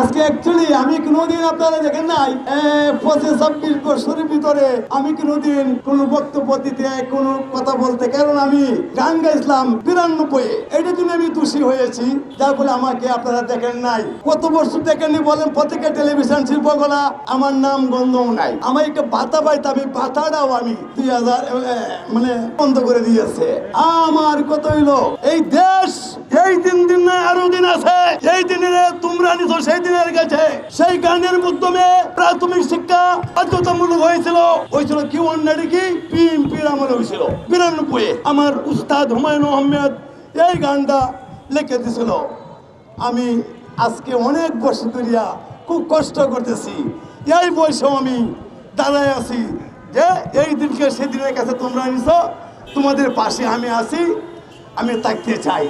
আজকে অ্যাকচুয়ালি আমি কোনোদিন আপনারা দেখেন নাই পঁচিশ, ছাব্বিশ বছরের ভিতরে আমি কোনোদিন কোনো বক্তব্য দিতে, কোনো কথা বলতে, কারণ আমি গান গাইছিলাম বিরানব্বই এটার জন্য আমি দোষী হয়েছি, যার ফলে আমাকে আপনারা দেখেন নাই। কত বছর দেখেননি বলেন প্রত্যেকে টেলিভিশন শিল্পকলা, আমার নাম গন্ধও নাই। আমার একটা ভাতা পাইতাম এই ভাতাটাও আমি দুই হাজার মানে বন্ধ করে দিয়েছে। আমার কত হইল? এই দেশ, এই দিন এই দিনের তোমরা নিছো, সেই দিনের কাছে সেই গানের মাধ্যমে প্রাথমিক শিক্ষা বাধ্যতামূলক হয়েছিল। হয়েছিল কি অন্যায় কি বিএনপির আমলে হয়েছিল। বিরানব্বই আমার উস্তাদ হুমায়ুন আহমেদ এই গানটা লিখে দিছিল। আমি আজকে অনেক বছর ধরিয়া খুব কষ্ট করতেছি। এই বয়সেও আমি দাঁড়ায় আছি যে এই দিনকে সেদিনের কাছে তোমরা নিছো, তোমাদের পাশে আমি আছি, আমি থাকতে চাই।